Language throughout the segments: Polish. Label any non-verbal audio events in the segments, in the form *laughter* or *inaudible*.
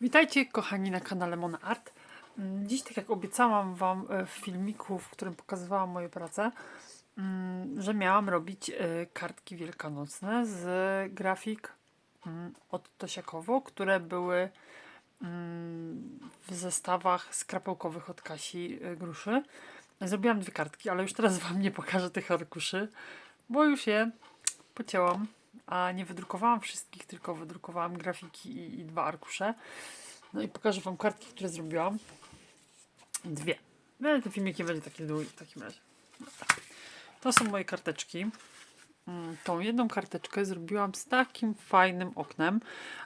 Witajcie kochani na kanale Mona Art. Mm, Dziś, tak jak obiecałam Wam e, w filmiku, w którym pokazywałam moje prace, mm, że miałam robić e, kartki wielkanocne z grafik mm, od Tosiakowo, które były w zestawach skrapełkowych od Kasi e, Gruszy. Zrobiłam dwie kartki, ale już teraz Wam nie pokażę tych arkuszy, bo już je pocięłam, a nie wydrukowałam wszystkich, tylko wydrukowałam grafiki i, i dwa arkusze. No i pokażę Wam kartki, które zrobiłam. Dwie. No ale ten filmik nie będzie taki długi w takim razie. Dobra. To są moje karteczki. Mm, Tą jedną karteczkę zrobiłam z takim fajnym oknem.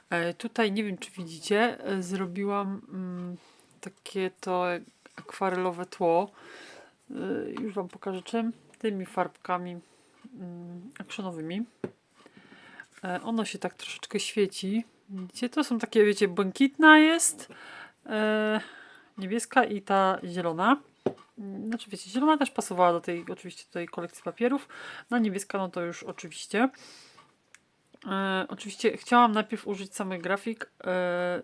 E, tutaj nie wiem, czy widzicie, e, zrobiłam mm, takie to akwarelowe tło. E, już Wam pokażę czym. Tymi farbkami mm, akszonowymi. E, ono się tak troszeczkę świeci. Widzicie, to są takie, wiecie, błękitna jest, e, niebieska i ta zielona. Znaczy, wiecie, zielona też pasowała do tej, oczywiście, do tej kolekcji papierów. No, niebieska, no to już oczywiście. E, oczywiście chciałam najpierw użyć samych grafik. E,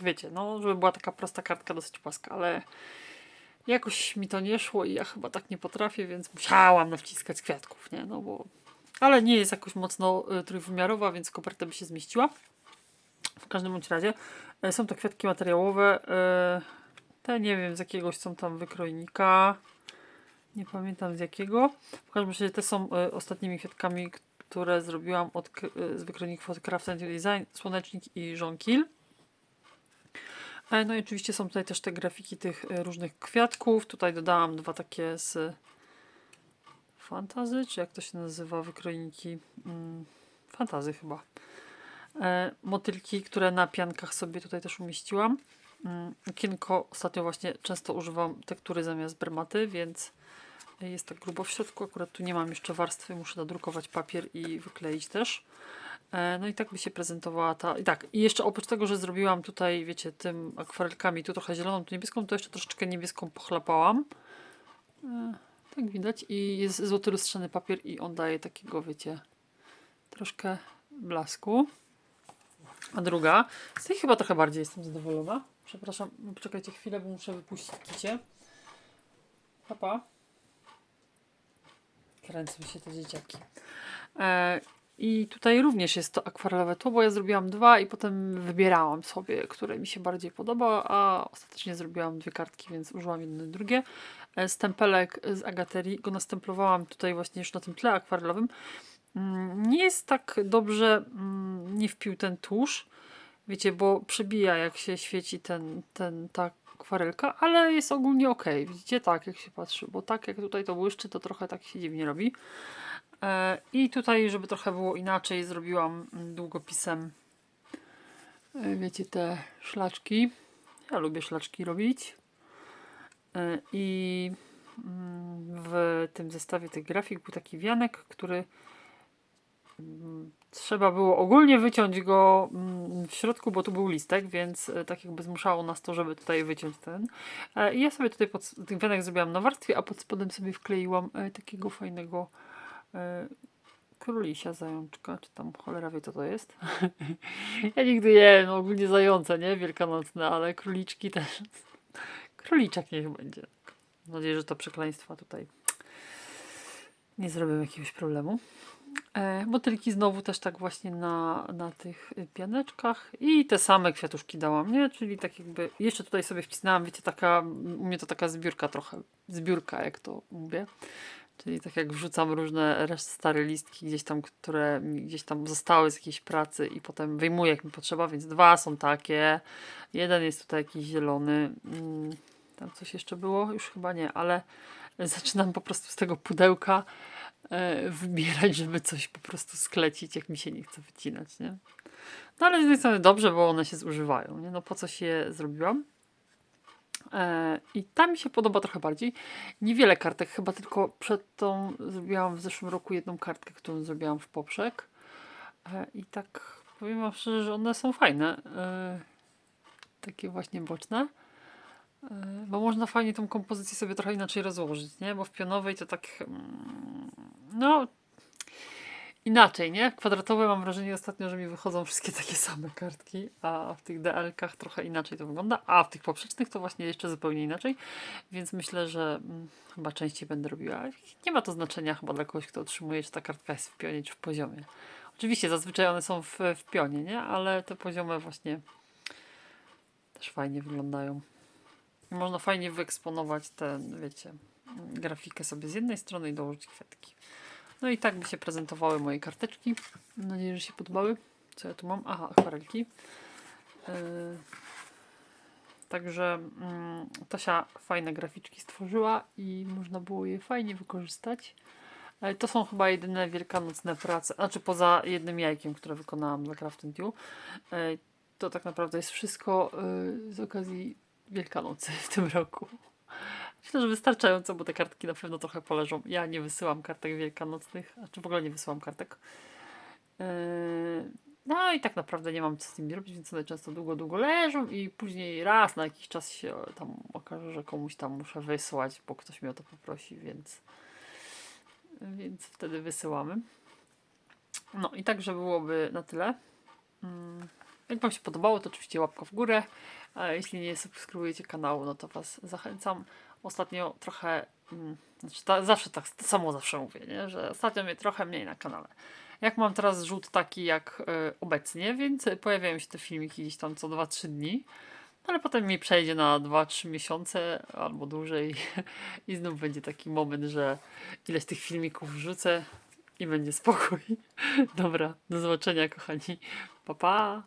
wiecie, no, żeby była taka prosta kartka, dosyć płaska, ale jakoś mi to nie szło i ja chyba tak nie potrafię, więc musiałam nawciskać kwiatków, nie? No bo ale nie jest jakoś mocno y, trójwymiarowa, więc koperta by się zmieściła. W każdym bądź razie e, są to kwiatki materiałowe. e, Te nie wiem z jakiegoś są tam wykrojnika. Nie pamiętam z jakiego. W każdym razie te są ostatnimi kwiatkami, które zrobiłam od, z wykrojników od Craft Design, Słonecznik i Żonkil. E, No i oczywiście są tutaj też te grafiki tych różnych kwiatków. Tutaj dodałam dwa takie z fantazy, czy jak to się nazywa, wykrojniki mm, fantazy chyba. E, motylki, które na piankach sobie tutaj też umieściłam. Mm, Okienko ostatnio właśnie często używam tektury zamiast bermaty, więc jest tak grubo w środku. Akurat tu nie mam jeszcze warstwy, muszę nadrukować papier i wykleić też. E, No i tak by się prezentowała ta. I tak, i jeszcze oprócz tego, że zrobiłam tutaj, wiecie, tym akwarelkami, tu trochę zieloną, tu niebieską, to jeszcze troszeczkę niebieską pochlapałam. Tak widać. I jest złoty lustrzany papier i on daje takiego, wiecie, troszkę blasku. A druga, z tej chyba trochę bardziej jestem zadowolona. Przepraszam, poczekajcie chwilę, bo muszę wypuścić kicie. Papa. Kręcą się te dzieciaki. E, I tutaj również jest to akwarelowe tło, bo ja zrobiłam dwa i potem wybierałam sobie, które mi się bardziej podoba, a ostatecznie zrobiłam dwie kartki, więc użyłam jedno i drugie. E, Stempelek z Agaterii, go nastemplowałam tutaj właśnie już na tym tle akwarelowym. Mm, Nie jest tak dobrze, mm, nie wpił ten tusz, wiecie, bo przebija jak się świeci ten, ten, ta akwarelka, ale jest ogólnie ok. Widzicie, tak jak się patrzy, bo tak jak tutaj to błyszczy, to trochę tak się dziwnie robi. E, I tutaj, żeby trochę było inaczej, zrobiłam długopisem, e, wiecie, te szlaczki. Ja lubię szlaczki robić. E, I mm, w tym zestawie tych grafik był taki wianek, który mm, trzeba było ogólnie wyciąć go mm, w środku, bo tu był listek, więc tak jakby zmuszało nas to, żeby tutaj wyciąć ten. I ja sobie tutaj pod, ten wianek zrobiłam na warstwie, a pod spodem sobie wkleiłam takiego fajnego królisia zajączka, czy tam cholera wie co to jest. *laughs* ja nigdy wiem, no ogólnie zające, nie? Wielkanocne, ale króliczki też. Króliczek niech będzie. Mam nadzieję, że to przekleństwa tutaj nie zrobią jakiegoś problemu. E, motylki znowu też tak właśnie na, na tych pianeczkach i te same kwiatuszki dałam, nie? Czyli tak jakby, jeszcze tutaj sobie wcisnęłam, wiecie, taka, u mnie to taka zbiórka trochę, zbiórka jak to mówię. Czyli tak jak wrzucam różne reszty stare listki gdzieś tam, które gdzieś tam zostały z jakiejś pracy i potem wyjmuję jak mi potrzeba, więc dwa są takie. Jeden jest tutaj jakiś zielony. Mm, Tam coś jeszcze było? Już chyba nie, ale zaczynam po prostu z tego pudełka e, wybierać, żeby coś po prostu sklecić, jak mi się nie chce wycinać, nie? No ale z jednej strony dobrze, bo one się zużywają, nie? No po co się je zrobiłam? E, I ta mi się podoba trochę bardziej. Niewiele kartek, chyba tylko przed tą zrobiłam w zeszłym roku jedną kartkę, którą zrobiłam w poprzek. E, I tak powiem wam szczerze, że one są fajne. E, takie właśnie boczne. Bo można fajnie tą kompozycję sobie trochę inaczej rozłożyć, nie? Bo w pionowej to tak. mm, No. Inaczej, nie? Kwadratowe mam wrażenie ostatnio, że mi wychodzą wszystkie takie same kartki, a w tych DL-kach trochę inaczej to wygląda, a w tych poprzecznych to właśnie jeszcze zupełnie inaczej, więc myślę, że mm, chyba częściej będę robiła. Nie ma to znaczenia chyba dla kogoś, kto otrzymuje, czy ta kartka jest w pionie, czy w poziomie. Oczywiście zazwyczaj one są w, w pionie, nie? Ale te poziome właśnie też fajnie wyglądają. I Można fajnie wyeksponować ten, wiecie, grafikę sobie z jednej strony i dołożyć kwiatki. No i tak by się prezentowały moje karteczki. Mam nadzieję, że się podobały. Co ja tu mam? Aha, akwarelki. Yy, Także mm, Tosia fajne graficzki stworzyła i można było je fajnie wykorzystać. Ale to są chyba jedyne wielkanocne prace, znaczy poza jednym jajkiem, które wykonałam dla Craft You. Yy, To tak naprawdę jest wszystko yy, z okazji Wielkanocy w tym roku. Myślę, że wystarczająco, bo te kartki na pewno trochę poleżą. Ja nie wysyłam kartek wielkanocnych, a czy w ogóle nie wysyłam kartek. Yy, No i tak naprawdę nie mam co z nimi robić, więc one często długo, długo leżą i później raz na jakiś czas się tam okaże, że komuś tam muszę wysłać, bo ktoś mnie o to poprosi, więc, więc wtedy wysyłamy. No i także byłoby na tyle. Mm, Jak Wam się podobało, to oczywiście łapka w górę. A jeśli nie subskrybujecie kanału, no to Was zachęcam. Ostatnio trochę, mm, znaczy zawsze tak, to samo zawsze mówię, nie? że ostatnio mnie trochę mniej na kanale. Jak mam teraz rzut taki jak y, obecnie, więc pojawiają się te filmiki gdzieś tam co 2-3 dni, ale potem mi przejdzie na 2-3 miesiące albo dłużej *laughs* i znów będzie taki moment, że ileś tych filmików wrzucę i będzie spokój. *laughs* Dobra, do zobaczenia kochani. Pa pa!